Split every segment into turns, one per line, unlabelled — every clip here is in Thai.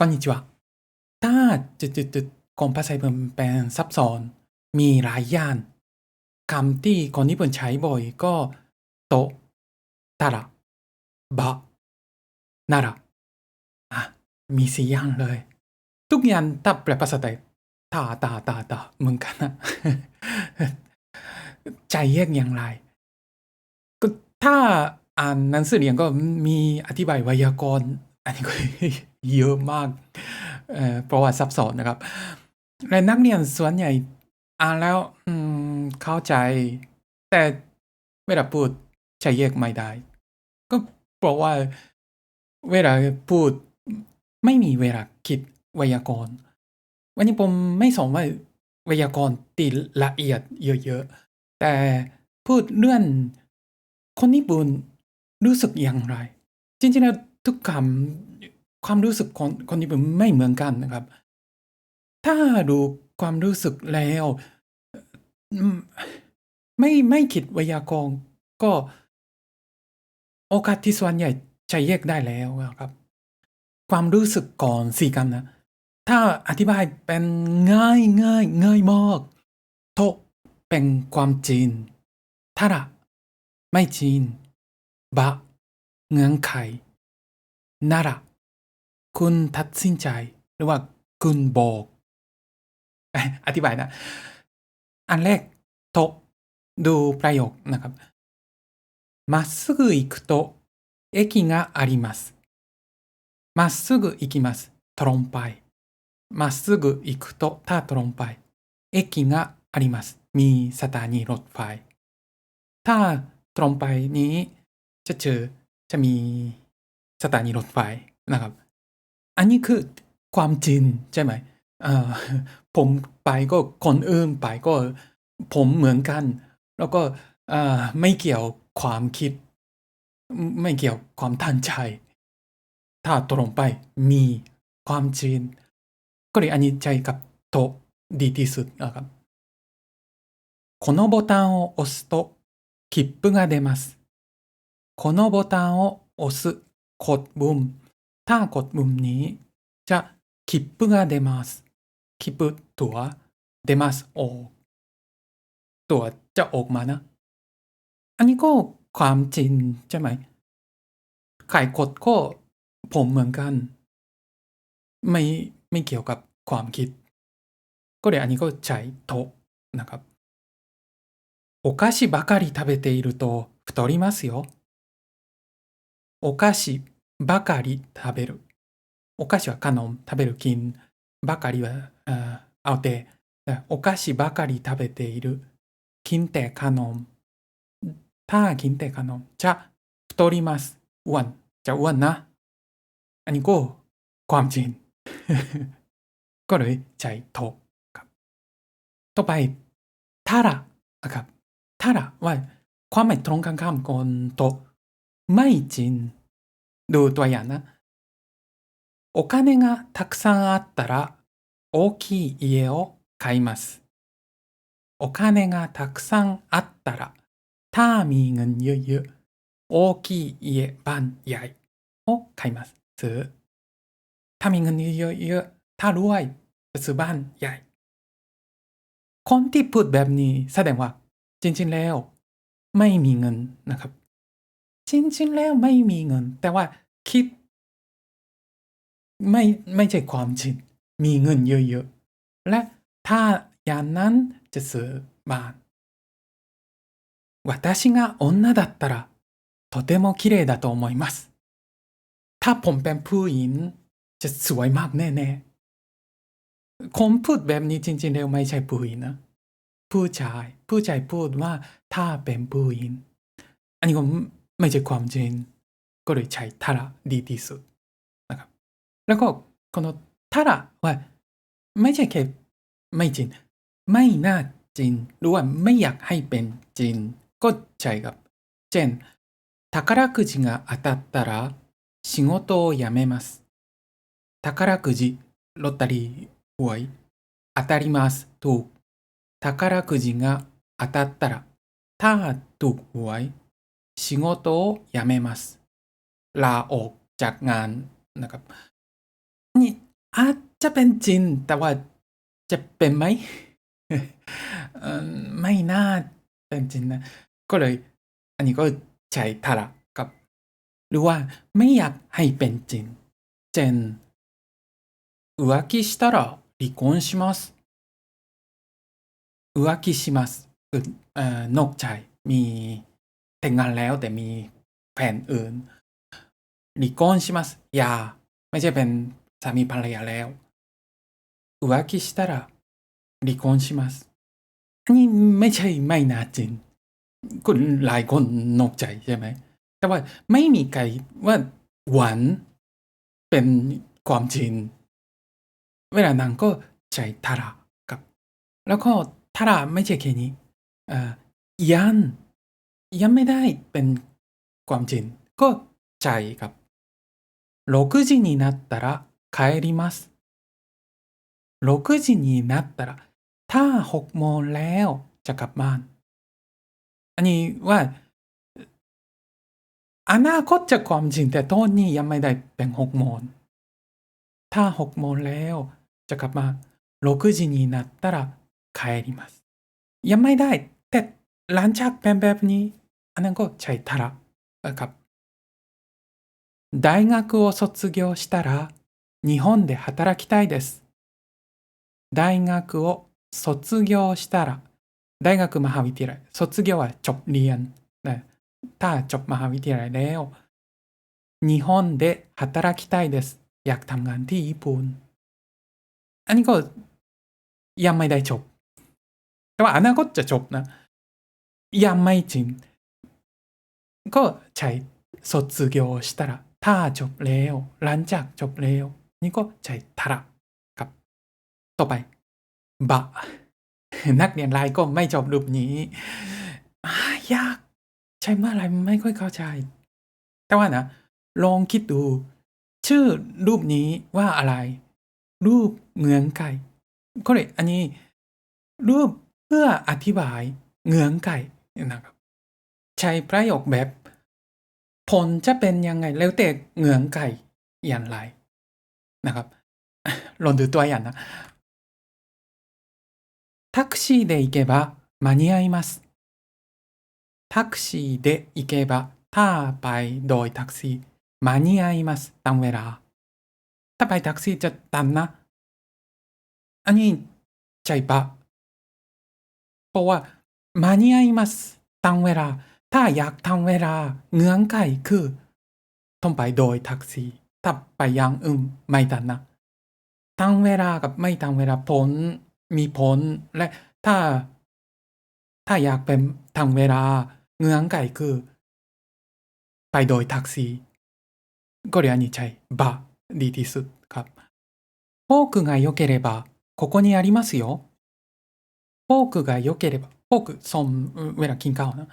こんにちは ถ้าจุดๆๆของภาษาญี่ปุ่นเป็นซับซ้อน มีหลายอย่างคำที่คนญี่ปุ่นใช้บ่อยก็โตะตาระบะนาระอ่ะมีสี่อย่างเลย ทุกอย่างถ้าแปลภาษาไทยตาตาตาตาเหมือนกันนะ ใจแยกอย่างไร ก็ถ้าอ่านหนังสือเรียนก็มีอธิบายไวยากรณ์ อันนี้ก็ เยอะมากเอ่อเพราะว่าซับซ้อนนะครับและนักเรียนส่วนใหญ่อ่านแล้วอืมเข้าใจ แต่เวลาพูดใช้แยกไม่ได้ ก็เพราะว่าเวลาพูดไม่มีเวลาคิดไวยากรณ์ วันนี้ผมไม่สอนว่าไวยากรณ์ตีละเอียดเยอะๆ แต่พูดเรื่องคนญี่ปุ่นรู้สึกอย่างไร จริงๆแล้วทุกคำ ความรู้สึกของคนญี่ปุ่นไม่เหมือนกันนะครับ ถ้าดูความรู้สึกแล้ว ไม่ไม่คิดวยากรณ์ก็โอกาสที่ส่วนใหญ่ใช้แยกได้แล้วครับ ความรู้สึกก่อนสี่คำนะ ถ้าอธิบายเป็นง่ายง่ายง่ายมากโตเป็นความจริงทาระไม่จริงบะเงื่อนไขนาระ คุณตัดสินใจ หรือว่าคุณบอกเอ้ยอธิบายนะ อันแรกโตะดูประโยคนะครับまっすぐ行くと駅があります。まっすぐ行きます。トロンパイ。まっすぐ行くとถ้าตรงไป駅があります。มีสถานีรถไฟ ถ้าตรงไปนี้จะเจอจะมีสถานีรถไฟนะครับ อันนี้คือความจริงใช่ไหมเอ่อ ผมไปก็คนอื่นไปก็ผมเหมือนกัน แล้วก็เอ่อไม่เกี่ยวความคิด ไม่เกี่ยวความตั้งใจ ถ้าตรงไปมีความจริงก็เลยอันนี้ใจกับโตะดีที่สุดนะครับこのボタンを押すと切符が出ます。このボタンを押すกดปุ่ม ถ้ากดปุ่มนี้จะ切符が出ます切符ตั๋ว出ますออกตั๋วจะออกมานะ อันนี้ก็ความจริงใช่ไหมขายกดก็ผมเหมือนกัน ไม่ไม่เกี่ยวกับความคิด ก็เลยอันนี้ก็ใช้โตะนะครับ お菓子ばかり食べていると太りますよ。お菓子 ばかり食べる。お菓子はขนม食べるกินばかりはเอ่อเอาแต่お菓子ばかり食べているกินแต่ขนม ถ้ากินแต่ขนมจะ太りますอ้วนจะอ้วนนะ อันนี้ก็ความจริง ก็เลยใช้โทครับ ต่อไปทาระนะครับทาระว่าความหมายตรงกันข้ามกันโตไม่จริง ดูตัวอย่างนะお金がたくさんあったら大きい家を買います。お金がたくさんあったらถ้ามีเงินเยอะๆโอคีเยบ้านใหญ่โอ้ใครมาซื้อถ้ามีเงินเยอะๆถ้ารวยจะซื้อบ้านใหญ่ คนที่พูดแบบนี้แสดงว่า จริงๆแล้ว ไม่มีเงินนะครับ จริงๆแล้วไม่มีเงิน แต่ว่าคิด ไม่ไม่ใช่ความจริง มีเงินเยอะๆ และถ้าอย่างนั้นจะซื้อบ้าน私が女だったらとても綺麗だと思います ถ้าผมเป็นผู้หญิงจะสวยมากแน่ๆคนพูดแบบนี้จริงๆแล้วไม่ใช่ผู้หญิงนะ ผู้ชาย ผู้ชายพูดว่าถ้าเป็นผู้หญิง อันนี้ก็ ไม่ใช่ความจริง ก็เลยใช้ทาระดีที่สุดนะครับ แล้วก็このทาระว่าไม่ใช่แค่ไม่จริง ไม่น่าจริงหรือว่าไม่อยากให้เป็นจริง ก็ใช่ครับ เช่น宝くじが当たったら仕事を辞めます。宝くじลอตเตอรี่หวย当たりますถูก宝くじが当たったらถ้าถูกหวย 仕事を辞めますลาออกจากงานนะครับนี่ อาจจะเป็นจริง แต่ว่าจะเป็นไหม เอ่อไม่น่าเป็นจริงนะ ก็เลย อันนี้ก็ใช้ทาระกับ หรือว่าไม่อยากให้เป็นจริงเช่น浮気したら離婚します浮気しますคือเอ่อนอกใจมี แต่งงานแล้วแต่มีแฟนอื่นหลีกอนชิมัสยาไม่ใช่เป็นสามีภรรยาแล้วอุวากิชิตาระหลีกอนชิมัสอันนี้ไม่ใช่ไม่น่าจริงคุณหลายคนนอกใจใช่ไหม แต่ว่าไม่มีใครว่าหวานเป็นความจริง เวลานางก็ใจทาระกับ แล้วก็ทาระไม่ใช่แค่นี้ยัน ยังไม่ได้เป็นความจริง ก็ใช้กับ6時になったら帰ります6時になったらถ้า6โมงแล้วจะกลับบ้าน อันนี้ว่า อนาคตจะความจริงแต่ตอนนี้ยังไม่ได้เป็น6โมงถ้า6โมงแล้วจะกลับมา6時になったら帰りますยังไม่ได้ แต่หลังจากเป็นแบบนี้ อันนั้นก็ใช้ทาระครับ大学を卒業したら日本で働きたいです大学を卒業したら大学มหาวิทยาลัย卒業はจบเรียนนะถ้าจบมหาวิทยาลัยแล้ว日本で働きたいですอยากทำงานที่ญี่ปุ่น อันนี้ก็ยังไม่ได้จบ แต่ว่าอนาคตจะจบนะ ยังไม่จริง ก็ใช้卒業したらถ้าจบแล้วหลังจากจบแล้ว นี่ก็ใช้ทาระครับ ต่อไป บะ นักเรียนรายก็ไม่จบรูปนี้อ่ายาก ใช่เมื่อไหรไม่ค่อยเข้าใจ แต่ว่านะ ลองคิดดู ชื่อรูปนี้ว่าอะไร รูปเงือนไก่ก็เลยอันนี้ รูปเพื่ออธิบายเงือนไก่นะครับ ใช้ประโยคแบบ ผลจะเป็นยังไง แล้วแต่เงือนไก่อย่างไรนะครับ ลองดูตัวอย่างนะ タクシーで行けば間に合います。タクシーで行けばถ้าไปโดยแท็กซี่間に合いますตามเวลา ถ้าไปแท็กซี่จะทันนะ อันนี้ใช่ปะเพราะว่า間に合いますตามเวลา ถ้าอยากทำเวลาเงื่อนไขคือต้องไปโดยแท็กซี่ ถ้าไปอยังอื่นไม่ทันนะทำเวลากับไม่ทำเวลาผลมีผลและถ้า ถ้าอยากเป็นทำเวลาเงื่อนไขคือ ไปโดยแท็กซี่これはにちゃいばดีที่สุดครับフォークが良ければここにありますよフォークが良ければフォークส้มเวลากินข้าวนะ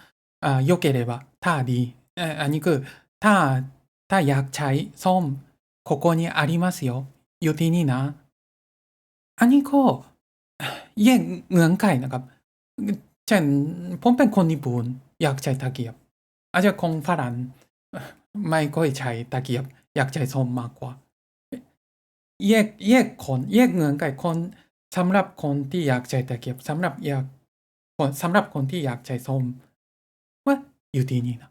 อ่า良ければถ้าดีเอ่ออันนี้คือ ถ้าถ้าอยากใช้ส้มここにありますよอยู่ที่นี่นะ อันนี้ก็แยกเงื่อนไขนะครับ เช่นผมเป็นคนญี่ปุ่นอยากใช้ตะเกียบ อาจจะคงฝรั่งไม่ค่อยใช้ตะเกียบ อยากใช้ส้มมากกว่า แยกแยกคนแยกเงื่อนไขคนสำหรับคนที่อยากใช้ตะเกียบสำหรับอยากคนสำหรับคนที่อยากใช้ส้ม อยู่ที่นี่นะ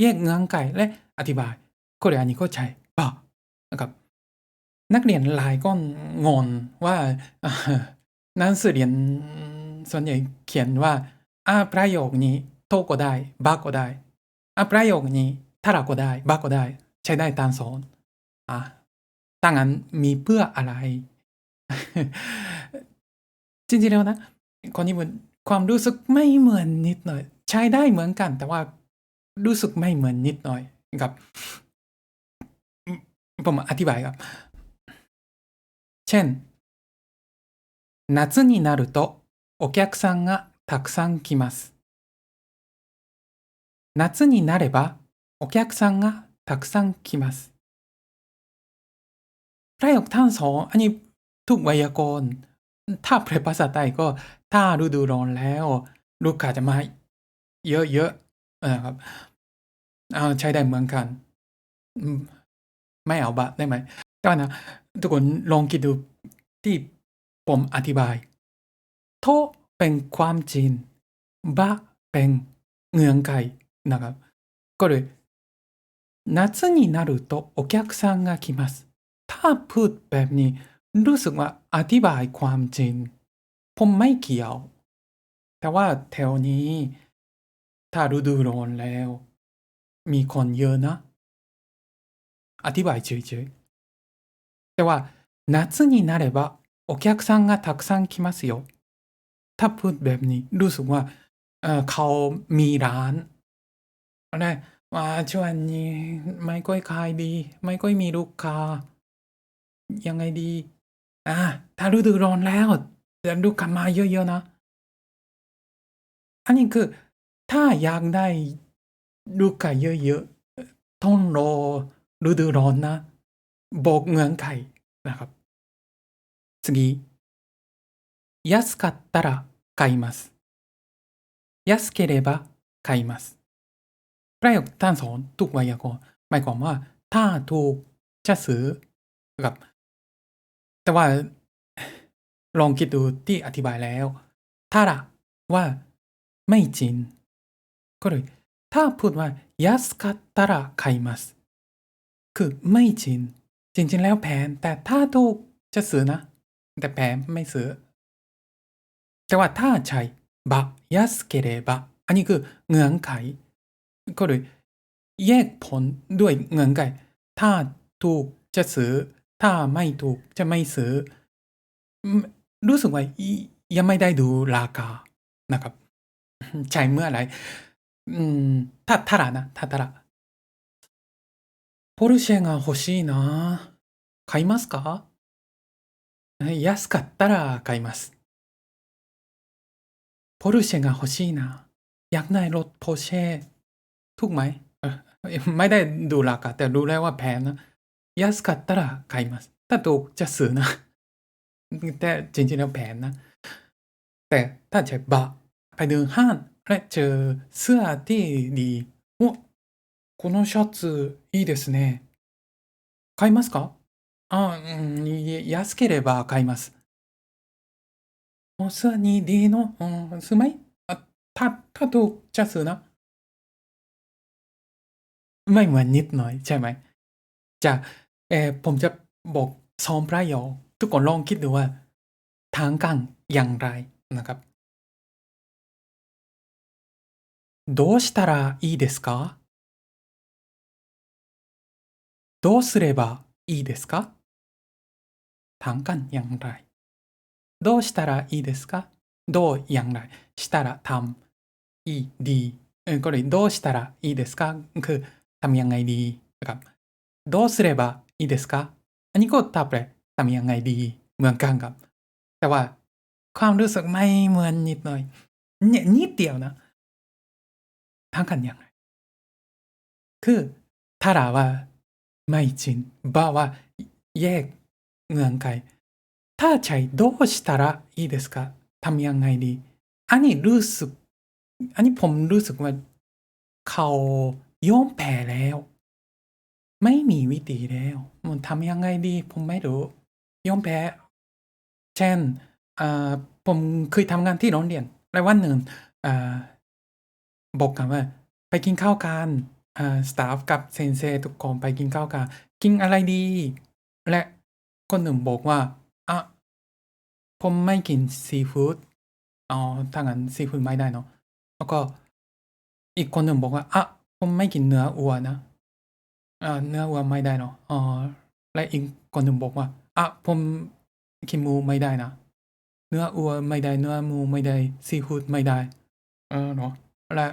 แยกเงื่อนไขและอธิบายこれอันนี้ก็ใช้ปะนะครับ นักเรียนหลายก็งงว่าหนังสือเรียนส่วนใหญ่เขียนว่าอ่าประโยคนี้โตก็ได้บาก็ได้อ่าประโยคนี้ทาระก็ได้บาก็ได้ ใช้ได้ตามสอนอะถ้างั้นมีเพื่ออะไร จริงๆแล้วนะคนญี่ปุ่นความรู้สึกไม่เหมือนนิดหน่อย ใช้ได้เหมือนกัน แต่ว่ารู้สึกไม่เหมือนนิดหน่อยครับผมอธิบายครับ เช่น夏になるとお客さんがたくさん来ます。夏になればお客さんがたくさん来ます。ประโยคทั้งสองอันนี้ทุกไวยากรณ์ ถ้าแปลภาษาไทยก็ถ้าฤดูร้อนแล้ว ลูกค้าจะมา เยอะๆนะครับเอาใช้ได้เหมือนกัน ไม่เอาบะได้ไหม ก็นะ ทุกคนลองคิดดูที่ผมอธิบายโทเป็นความจริงบะเป็นเงื่อนไขนะครับ ก็เลย夏になるとお客さんが来ます ถ้าพูดแบบนี้ รู้สึกว่าอธิบายความจริง ผมไม่เกี่ยว แต่ว่าแถวนี้ ถ้าฤดูร้อนแล้ว มีคนเยอะนะ อธิบายเฉยๆแต่ว่า夏になればお客さんがたくさん来ますよถ้าพูดแบบนี้ รู้สึกว่าเอ่อเขามีร้านอะไรว่าช่วงนี้ไม่ค่อยขายดี ไม่ค่อยมีลูกค้า ยังไงดี อ่า ถ้าฤดูร้อนแล้วจะลูกค้ามาเยอะๆนะ อันนี้คือ ถ้าอยากได้ลูกค้าเยอะๆต้องรอฤดูร้อนนะ บอกเงื่อนไขนะครับ次安かったら買います安ければ買いますประโยคท่านสอนทุกไวยากรณ์หมายความว่า ถ้าถูกจะซื้อกับ แต่ว่า ลองคิดดูที่อธิบายแล้ว ถ้าละว่าไม่จริง ก็เลยถ้าพูดว่ายัสคัตตระไคมัสคือไม่จริง จริง ๆ แล้วแผน แต่ถ้าถูกจะซื้อนะ แต่แพนไม่ซื้อ แต่ว่าถ้าใช้บะยัสเกเรบะอันนี้คือเงื่อนไข ก็เลยแยกผลด้วยเงื่อนไข ถ้าถูกจะซื้อ ถ้าไม่ถูกจะไม่ซื้อ รู้สึกว่ายังไม่ได้ดูราคานะครับ ใช้เมื่อไหร่ อืมถ้าถ้าละนะถ้าถ้าละポルシェが欲しいな。買いますか安かったら買います。ポルシェが欲しいな。อยากได้รถโพเช่ถูกไหมเออไม่ได้ดูราคาแต่รู้แล้วว่าแพงนะ安かったら買いますถ้าถูกจะซื้อนะ แต่จริงๆแล้วแพงนะ แต่ถ้าใช้บะไปเดินห้าง และเจอเสื้อที่ดีโอ้このシャツいいですね。買いますかあ、うん、い安ければ買います。おเสื้อนี้ดีเนาะอืมซื้อไหมอ่ะถ้าถ้าถูกจะซื้อนะ ไม่เหมือนนิดหน่อยใช่ไหม จะเออผมจะบอกสองประโยคทุกคนลองคิดดูว่า ทางกันอย่างไรนะครับ どうしたらいいですかどうすればいいですかทางกันอย่างไรどうしたらいいですかどうอย่างไรしたらทำいいดีเออก็เลยどうしたらいいですかคือทำยังไงดีนะครับどうすればいいですかอันนี้ก็ตอบเลยทำยังไงดีเหมือนกันครับ แต่ว่าความรู้สึกไม่เหมือนนิดหน่อยเนี่ยนิดเดียวนะ ทางกันอย่างไรคือถ้าเราว่าไม่จริงบ้าว่าแยกเงื่อนไขถ้าใช้どうしたらいいですかทำยังไงดี อันนี้รู้สึก อันนี้ผมรู้สึกว่าเขายอมแพ้แล้ว ไม่มีวิธีแล้วมันทำยังไงดี ผมไม่รู้ยอมแพ้ เช่นผมเคยทำงานที่โรงเรียนแล้ววันหนึ่ง บอกกันว่าไปกินข้าวกันสตาฟกับเซนเซทุกคนไปกินข้าวกัน กินอะไรดี และคนหนึ่งบอกว่าอะผมไม่กินซีฟู้ดอ๋อถ้างั้นซีฟู้ดไม่ได้เนาะแล้วก็อีกคนหนึ่งบอกว่าอะผมไม่กินเนื้อวัวนะอ่าเนื้อวัวไม่ได้เนาะอ๋อและอีกคนหนึ่งบอกว่าอะผมกินหมูไม่ได้นะ เนื้อวัวไม่ได้เนื้อหมูไม่ได้ซีฟู้ดไม่ได้ เออเนาะ และ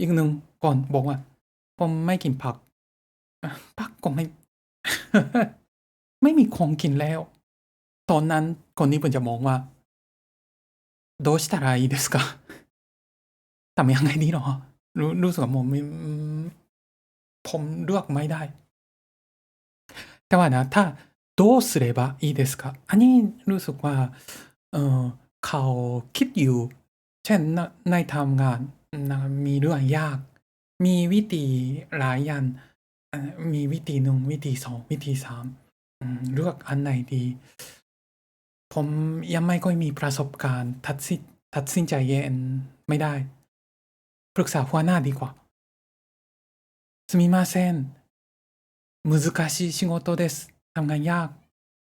อีกหนึ่งก่อนบอกว่า ผมไม่กินผักผักก็ไม่ ไม่มีของกินแล้ว ตอนนั้นคนนี้เพิ่นจะมองว่าどうしたらいいですかทำยังไงดีหรอ รู้รู้สึกว่าผมไม่ผมเลือกไม่ได้ แต่ว่านะ ถ้าどうすればいいですかอันนี้รู้สึกว่า เออเขาคิดอยู่ เช่นในทำงานนะมีเรื่องยาก มีวิธีหลายอย่างมีวิธีหนึ่งวิธีสองวิธีสาม อืม เลือกอันไหนดี ผมยังไม่ค่อยมีประสบการณ์ ตัดสิ ตัดสินใจเองไม่ได้ ปรึกษาหัวหน้าดีกว่า すみません 難しい仕事です ทำงานยาก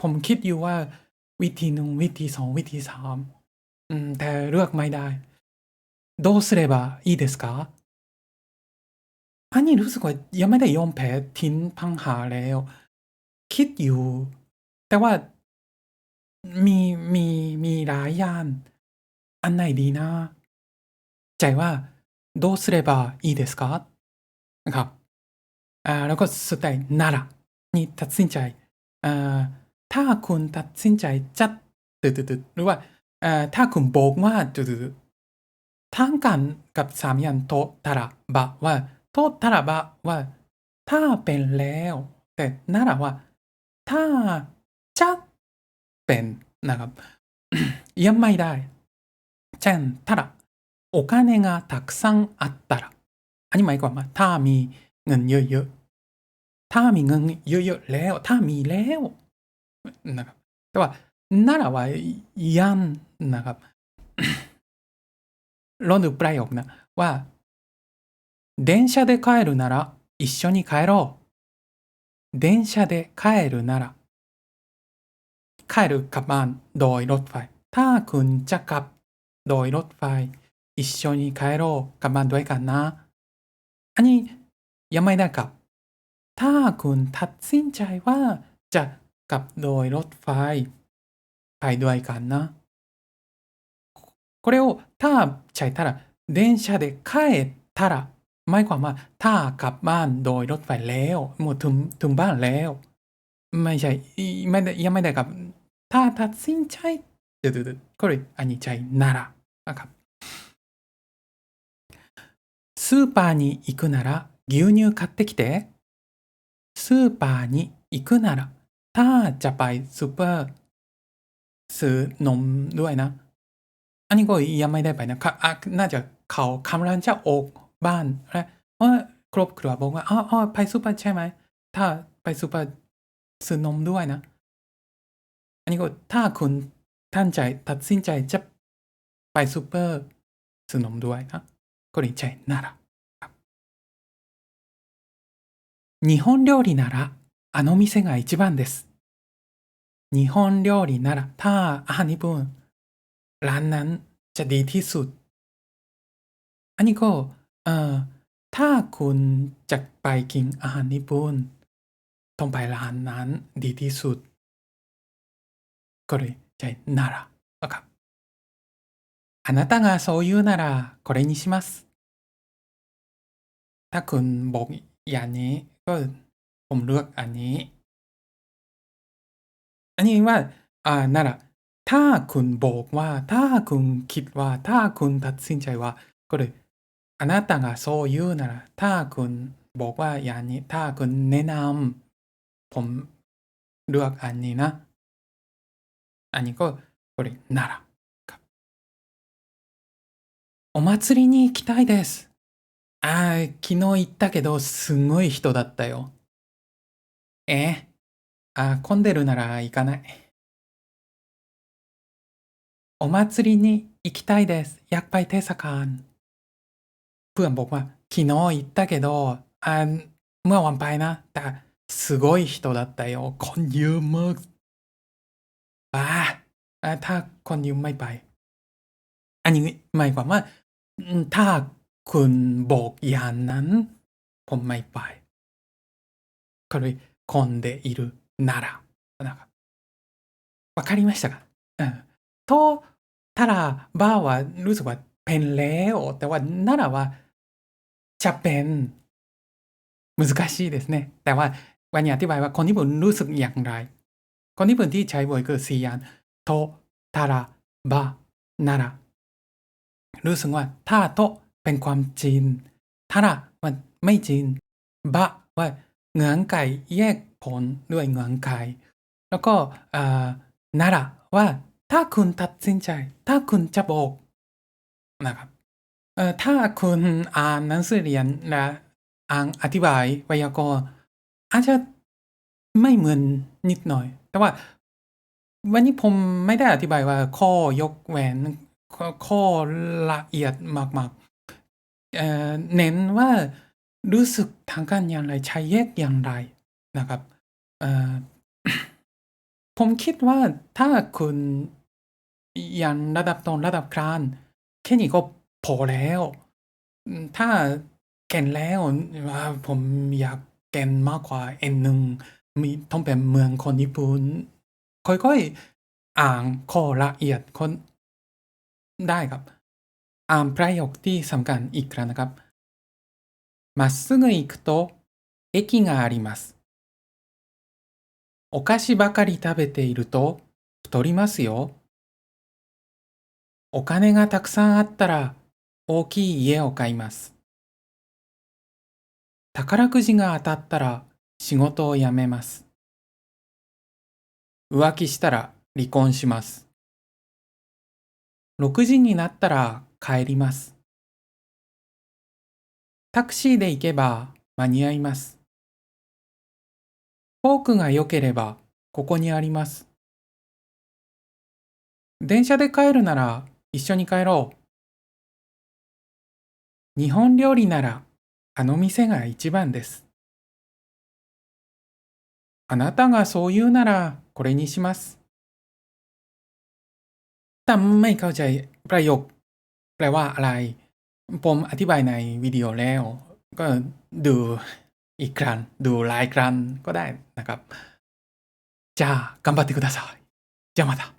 ผมคิดอยู่ว่า วิธี 1 วิธี 2 วิธี 3 อืม แต่เลือกไม่ได้ どうすればいいですか? อันนี้รู้สึกว่ายังไม่ได้ยอมแพ้ ทิ้งปัญหาแล้ว คิดอยู่ แต่ว่า มี มี มีหลายอย่าง อันไหนดีนะ ใจว่า どうすればいいですか? นะครับ อ่า แล้วก็สุดท้าย なら นี่ตัดสินใจ อ่า ถ้าคุณตัดสินใจจะ ตึด ๆ ๆ หรือว่า อ่า ถ้าคุณบอกว่า ตึด ๆ ๆ ทั้งกันกับ3อย่างとたらばว่า とたらばว่า ถ้าเป็นแล้ว แต่ならว่า ถ้าจะเป็นนะครับ ยังไม่ได้ เช่น たら โอคาเนがたくさんあったら อันนี้หมายความว่า ถ้ามีเงินเยอะ ๆ ถ้ามีเงินเยอะ ๆ แล้ว ถ้ามีแล้ว นะครับ แต่ว่าならว่ายัง นะครับ ลองดูประโยคนะว่า 電車で帰るなら一緒に帰ろう。電車で帰るなら 帰るกลับบ้านโดยรถไฟ ถ้าคุณจะกลับโดยรถไฟ 一緒に帰ろう กลับบ้านด้วยกันนะ อันนี้ยังไม่ได้กลับ ถ้าคุณตัดสินใจว่าจะกลับโดยรถไฟ ไปด้วยกันนะ これをถ้าใช้たら電車で帰ったらหมายความว่า ถ้ากลับบ้านโดยรถไฟแล้วหมดถึง ถึงบ้านแล้ว ไม่ใช่ ไม่ได้ ยังไม่ได้กลับ ถ้าตัดสินใจ ตึด ๆ ๆ これอันนี้ใช้ならนะครับ スーパーに行くなら牛乳買ってきて スーパーに行くなら ถ้าจะไปซูเปอร์ ซื้อนมด้วยนะ อันนี้ก็ยังไม่ได้ไปนะครับ อ่า น่าจะเขากำลังจะออกบ้าน และ เออ ครอบครัวบอกว่า "อ้อ ๆ ไปซูเปอร์ใช่ไหม? ถ้าไปซูเปอร์ซื้อนมด้วยนะ" อันนี้ก็ ถ้าคุณตั้งใจ ตัดสินใจจะไปซูเปอร์ซื้อนมด้วยนะ これใช้ならครับ 日本料理ならあの店が一番です。日本料理なら ถ้าอาหา รญี่ปุ่น ร้านนั้นจะดีที่สุด อันนี้ก็ เอ่อ ถ้าคุณจะไปกินอาหารญี่ปุ่น ต้องไปร้านนั้นดีที่สุด ก็เลยใช้ならนะครับ あなたがそう言うならこれにします。ถ้าคุณบอกอย่างนี้ ก็ผมเลือกอันนี้ อันนี้ว่า อ่า なら ถ้าคุณบอกว่า ถ้าคุณคิดว่า ถ้าคุณตัดสินใจว่า ก็เลยあなたがそう言うなら ถ้าคุณบอกว่าอย่างนี้ ถ้าคุณแนะนำ ผมเลือกอันนี้นะ อันนี้ก็ これならครับ お祭りに行きたいです。ああ、昨日行ったけど、すごい人だったよ。え？あ、混んでるなら行かない。 お祭りに行きたいです อยากไปเทศกาล เพื่อนบอกว่า 昨日行ったけど อ่า เมื่อวานไปนะ แต่すごい人だったよ คนเยอะมาก บ้า อ่า ถ้าคนเยอะไม่ไป อันนี้หมายความว่า อืม ถ้าคุณบอกอย่างนั้น ผมไม่ไป ก็เลย混んでいるならนะครับ わかりましたか? เอ อ とたらばはรู้สึกว่าเป็นแล้ว แต่ว่าならはจะเป็น 難しいですね แต่ว่าวันนี้อธิบายว่าคนญี่ปุ่นรู้สึกอย่างไร คนญี่ปุ่นที่ใช้บ่อยคือ4อย่างとたらばなら รู้สึกว่า ถ้าโตเป็นความจริง たらมันไม่จริง บะว่าเงื่อนไขแยกผลด้วยเงื่อนไข แล้วก็ อ่า ならว่า ถ้าคุณตัดสินใจ ถ้าคุณจะบอกนะครับเอ่อถ้าคุณอ่านหนังสือเรียนและอ่านอธิบายไวยากรณ์อาจจะไม่เหมือนนิดหน่อย แต่ว่าวันนี้ผมไม่ได้อธิบายว่าข้อยกเว้นข้อละเอียดมากๆเอ่อเน้นว่ารู้สึกทางการอย่างไรใช้แยกอย่างไรนะครับเอ่อผมคิดว่าถ้าคุณ ยันระดับต้นระดับกลางแค่นี้ก็พอแล้วอืมถ้าแก่นแล้วว่าผมอยากแก่นมากกว่า N1 มีต้องเป็นเมืองคนญี่ปุ่นค่อยๆอ่านข้อละเอียดคนได้ครับ อ่านประโยคที่สำคัญอีกครั้งนะครับまっすぐ行くと駅があります。お菓子ばかり食べていると太りますよ。 お金がたくさんあったら大きい家を買います。宝くじが当たったら仕事を辞めます。浮気したら離婚します。6時になったら帰ります。タクシーで行けば間に合います。フォークが良ければここにあります。電車で帰るなら一緒に帰ろう。日本料理ならあの店が一番です。あなたがそう言うならこれにします。แต่ไม่เข้าใจประโยคแปลว่าอะไร ผมอธิบายในวิดีโอแล้ว ก็ดูอีกครั้งดูหลายครั้งก็ได้นะครับ じゃあ頑張ってください。じゃあまた。